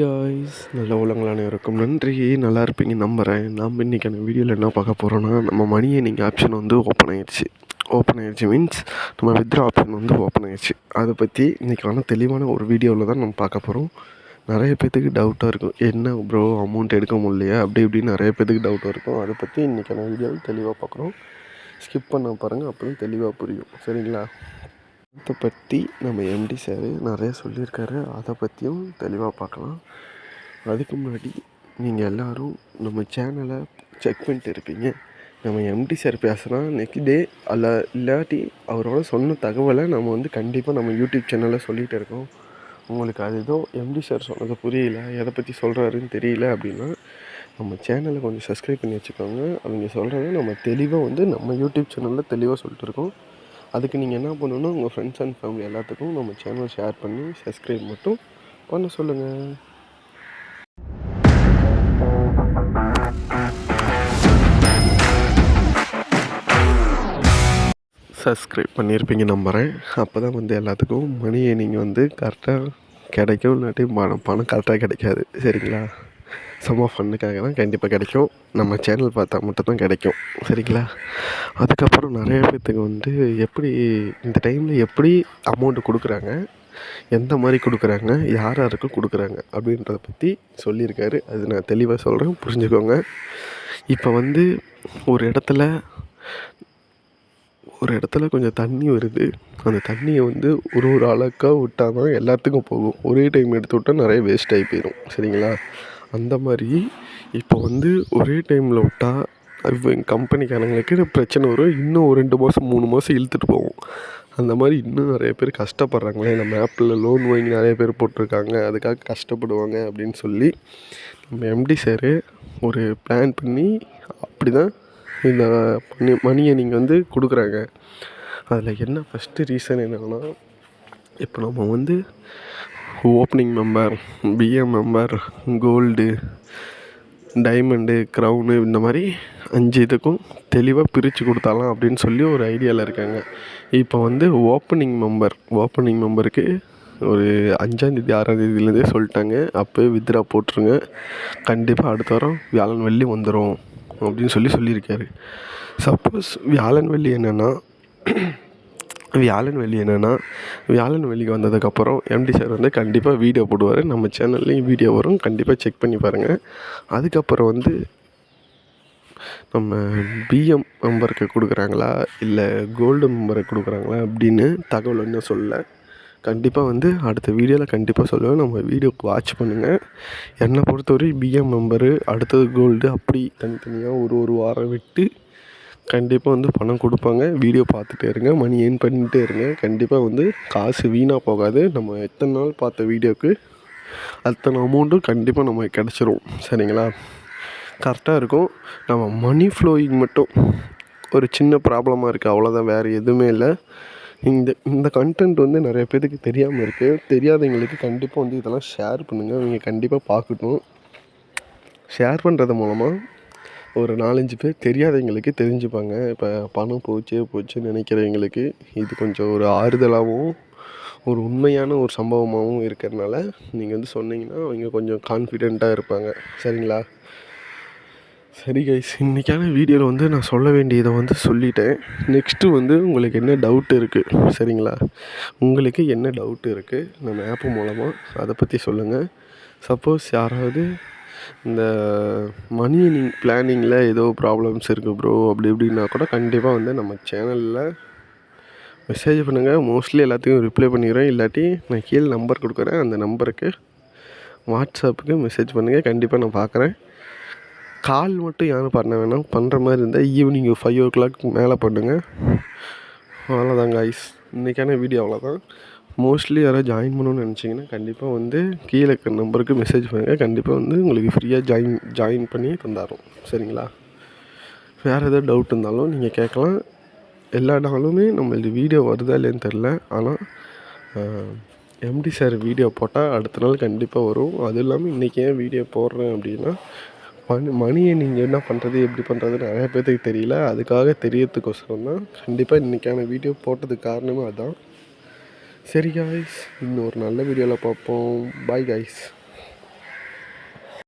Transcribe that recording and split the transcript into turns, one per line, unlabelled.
யாய்ஸ் நல்ல உலகங்களான அனைவருக்கும் நன்றி. நல்லா இருப்பீங்க நம்புகிறேன் நாம் இன்றைக்கான வீடியோவில் என்ன பார்க்க போகிறோன்னா நம்ம மணி நீங்கள் ஆப்ஷன் வந்து ஓப்பன் ஆயிடுச்சு ஓப்பன் ஆயிடுச்சு மீன்ஸ் நம்ம வித்ரா ஆப்ஷன் வந்து ஓப்பன் ஆயிடுச்சு அதை பற்றி இன்றைக்கான தெளிவான ஒரு வீடியோவில் தான் நம்ம பார்க்க போகிறோம் நிறைய பேர்த்துக்கு டவுட்டாக இருக்கும். என்ன ப்ரோ அமௌண்ட் எடுக்க முடியலையா? அப்படி இப்படின்னு நிறைய பேர்த்துக்கு டவுட்டாக இருக்கும். அதை பற்றி இன்றைக்கான வீடியோவில் தெளிவாக பார்க்குறோம். ஸ்கிப் பண்ண பாருங்கள் அப்போ தான் தெளிவாக புரியும். சரிங்களா? இதை பற்றி நம்ம எம்டி சார் நிறைய சொல்லியிருக்காரு. அதை பற்றியும் தெளிவாக பார்க்கலாம். அதுக்கு முன்னாடி நீங்கள் எல்லோரும் நம்ம சேனலை செக் பண்ணிட்டு இருப்பீங்க நம்ம எம்டி சார் பேசுனா நெக்ஸ்ட் டே அல்ல இல்லாட்டி அவரோட சொன்ன தகவலை நம்ம வந்து கண்டிப்பாக நம்ம யூடியூப் சேனலில் சொல்லிகிட்டு இருக்கோம். உங்களுக்கு அது ஏதோ எம்டி சார் சொன்னது புரியல எதை பற்றி சொல்கிறாருன்னு தெரியல அப்படின்னா நம்ம சேனலை கொஞ்சம் சப்ஸ்கிரைப் பண்ணி வச்சுக்கோங்க. அவங்க சொல்கிறத நம்ம தெளிவாக வந்து நம்ம யூடியூப் சேனலில் தெளிவாக சொல்லிட்டு இருக்கோம். அதுக்கு நீங்கள் என்ன பண்ணணுன்னா உங்கள் ஃப்ரெண்ட்ஸ் அண்ட் ஃபேமிலி எல்லாத்துக்கும் நம்ம சேனல் ஷேர் பண்ணி சப்ஸ்கிரைப் மட்டும் பண்ண சொல்லுங்கள் சப்ஸ்கிரைப் பண்ணியிருப்பீங்க நம்புகிறேன் அப்போ தான் வந்து எல்லாத்துக்கும் மணியை நீங்கள் வந்து கரெக்டாக கிடைக்கும் இல்லாட்டி பணம் பணம் கரெக்டாக கிடைக்காது. சரிங்களா? சும்மா ஃபன்னுக்காக தான் கண்டிப்பாக கிடைக்கும். நம்ம சேனல் பார்த்தா மட்டும் தான் கிடைக்கும். சரிங்களா? அதுக்கப்புறம் நிறைய பேர்த்துக்கு வந்து எப்படி இந்த டைமில் எப்படி அமௌண்ட்டு கொடுக்குறாங்க? எந்த மாதிரி கொடுக்குறாங்க? யார் யாருக்கு கொடுக்குறாங்க? அப்படின்றத பற்றி சொல்லியிருக்காரு. அது நான் தெளிவாக சொல்கிறேன் புரிஞ்சுக்கோங்க. இப்போ வந்து ஒரு இடத்துல ஒரு இடத்துல கொஞ்சம் தண்ணி வருது. அந்த தண்ணியை வந்து ஒரு ஒரு அழகாக விட்டால் தான் எல்லாத்துக்கும் போகும். ஒரே டைம் எடுத்து விட்டால் நிறைய வேஸ்ட் ஆகி போயிடும் சரிங்களா? அந்த மாதிரி இப்போ வந்து ஒரே டைமில் விட்டா இப்போ எங்கள் கம்பெனிக்காரங்களுக்கு பிரச்சனை வரும். இன்னும் ஒரு ரெண்டு மாதம் மூணு மாதம் இழுத்துட்டு போகும். அந்த மாதிரி இன்னும் நிறைய பேர் கஷ்டப்படுறாங்களே. நம்ம ஆப்பில் லோன் வாங்கி நிறைய பேர் போட்டிருக்காங்க. அதுக்காக கஷ்டப்படுவாங்க அப்படின்னு சொல்லி நம்ம எம்டி சார் ஒரு பிளான் பண்ணி அப்படி தான் இந்த மணி மணியை நீங்கள் வந்து கொடுக்குறாங்க. அதில் என்ன ஃபஸ்ட்டு ரீசன் என்னென்னா இப்போ நம்ம வந்து opening member PM member gold diamond crown இந்த மாதிரி அஞ்சு இதுக்கும் தெளிவாக பிரித்து கொடுத்தாலாம் அப்படின்னு சொல்லி ஒரு ஐடியாவில் இருக்காங்க. இப்போ வந்து ஓப்பனிங் மெம்பர் ஓப்பனிங் மெம்பருக்கு ஒரு அஞ்சாந்தேதி ஆறாந்தேதியிலேருந்தே சொல்லிட்டாங்க. அப்போயே வித்ரா போட்டுருங்க. கண்டிப்பாக அடுத்த வாரம் வியாழன் வெள்ளி வந்துடும் அப்படின்னு சொல்லி சொல்லியிருக்காரு. சப்போஸ் வியாழன் வெள்ளி என்னென்னா வியாழன் வெள்ளி என்னென்னா வியாழன் வெள்ளிக்கு வந்ததுக்கப்புறம் எம்டி சார் வந்து கண்டிப்பாக வீடியோ போடுவார். நம்ம சேனல்லையும் வீடியோ வரும். கண்டிப்பாக செக் பண்ணி பாருங்கள் அதுக்கப்புறம் வந்து நம்ம பிஎம் மெம்பருக்கு கொடுக்குறாங்களா? இல்லை கோல்டு மெம்பருக்கு கொடுக்குறாங்களா? அப்படின்னு தகவல் இன்னும் சொல்லலை. கண்டிப்பாக வந்து அடுத்த வீடியோவில் கண்டிப்பாக சொல்லுவேன். நம்ம வீடியோ வாட்ச் பண்ணுங்கள் என்னை பொறுத்தவரை பிஎம் மெம்பரு அடுத்தது கோல்டு அப்படி தனித்தனியாக ஒரு ஒரு வாரம் விட்டு கண்டிப்பாக வந்து பணம் கொடுப்பாங்க. வீடியோ பார்த்துட்டே இருங்க. மணி ஏர்ன் பண்ணிகிட்டே இருங்க. கண்டிப்பாக வந்து காசு வீணாக போகாது. நம்ம எத்தனை நாள் பார்த்த வீடியோவுக்கு அத்தனை அமௌண்ட்டும் கண்டிப்பாக நமக்கு கிடச்சிரும். சரிங்களா? கரெக்டாக இருக்கும். நம்ம மணி ஃப்ளோயிங் மட்டும் ஒரு சின்ன ப்ராப்ளமாக இருக்குது அவ்வளோதான் வேறு எதுவுமே இல்லை. இந்த இந்த கண்டென்ட் வந்து நிறைய பேருக்கு தெரியாமல் இருக்குது தெரியாதவங்களுக்கு கண்டிப்பாக வந்து இதெல்லாம் ஷேர் பண்ணுங்கள் அவங்க கண்டிப்பாக பார்க்கட்டும். ஷேர் பண்ணுறது மூலமாக ஒரு நாலஞ்சு பேர் தெரியாதவங்களுக்கு தெரிஞ்சுப்பாங்க. இப்போ பணம் போச்சே போச்சுன்னு நினைக்கிறவங்களுக்கு இது கொஞ்சம் ஒரு ஆறுதலாகவும் ஒரு உண்மையான ஒரு சம்பவமாகவும் இருக்கிறதுனால நீங்கள் வந்து சொன்னீங்கன்னா அவங்க கொஞ்சம் கான்ஃபிடெண்ட்டாக இருப்பாங்க. சரிங்களா? சரி கைஸ் இன்றைக்கான வீடியோவில் வந்து நான் சொல்ல வேண்டியதை வந்து சொல்லிட்டேன். நெக்ஸ்ட்டு வந்து உங்களுக்கு என்ன டவுட் இருக்குது சரிங்களா? உங்களுக்கு என்ன டவுட் இருக்குது நம்ம ஆப்பு மூலமாக அதை பற்றி சொல்லுங்கள் சப்போஸ் யாராவது இந்த மணி பிளானிங்கில் ஏதோ ப்ராப்ளம்ஸ் இருக்குது ப்ரோ அப்படி இப்படின்னா கூட கண்டிப்பாக வந்து நம்ம சேனலில் மெசேஜ் பண்ணுங்கள் மோஸ்ட்லி எல்லாத்தையும் ரிப்ளை பண்ணிடுறேன். இல்லாட்டி நான் கீழே நம்பர் கொடுக்குறேன். அந்த நம்பருக்கு வாட்ஸ்அப்புக்கு மெசேஜ் பண்ணுங்கள் கண்டிப்பாக நான் பார்க்குறேன். கால் மட்டும் யாரும் பண்ண வேணாம். பண்ணுற மாதிரி இருந்தால் ஈவினிங் ஃபைவ் ஓ கிளாக் மேலே பண்ணுங்கள் அவ்வளோதாங்க ஐஸ் இன்றைக்கான வீடியோ அவ்வளோதான் மோஸ்ட்லி யாராவது ஜாயின் பண்ணணும்னு நினச்சிங்கன்னா கண்டிப்பாக வந்து கீழே இருக்கிற நம்பருக்கு மெசேஜ் பண்ணுங்கள் கண்டிப்பாக வந்து உங்களுக்கு ஃப்ரீயாக ஜாயின் ஜாயின் பண்ணி தந்தாரோம் சரிங்களா? வேறு எதாவது டவுட் இருந்தாலும் நீங்கள் கேட்கலாம். எல்லா நாளுமே நம்மளது வீடியோ வருதா இல்லைன்னு தெரில ஆனால் எம்டி சார் வீடியோ போட்டால் அடுத்த நாள் கண்டிப்பாக வரும். அது இல்லாமல் இன்றைக்கி ஏன் வீடியோ போடுறேன் அப்படின்னா மணி மணியை நீங்கள் என்ன பண்ணுறது எப்படி பண்ணுறதுன்னு நிறையா பேர்த்துக்கு தெரியல. அதுக்காக தெரியறதுக்கோசரம் தான் கண்டிப்பாக இன்றைக்கான வீடியோ போட்டதுக்கு காரணமே அதுதான் சரி காய்ஸ் ஒரு நல்ல வீடியோவில் பார்ப்போம். Bye guys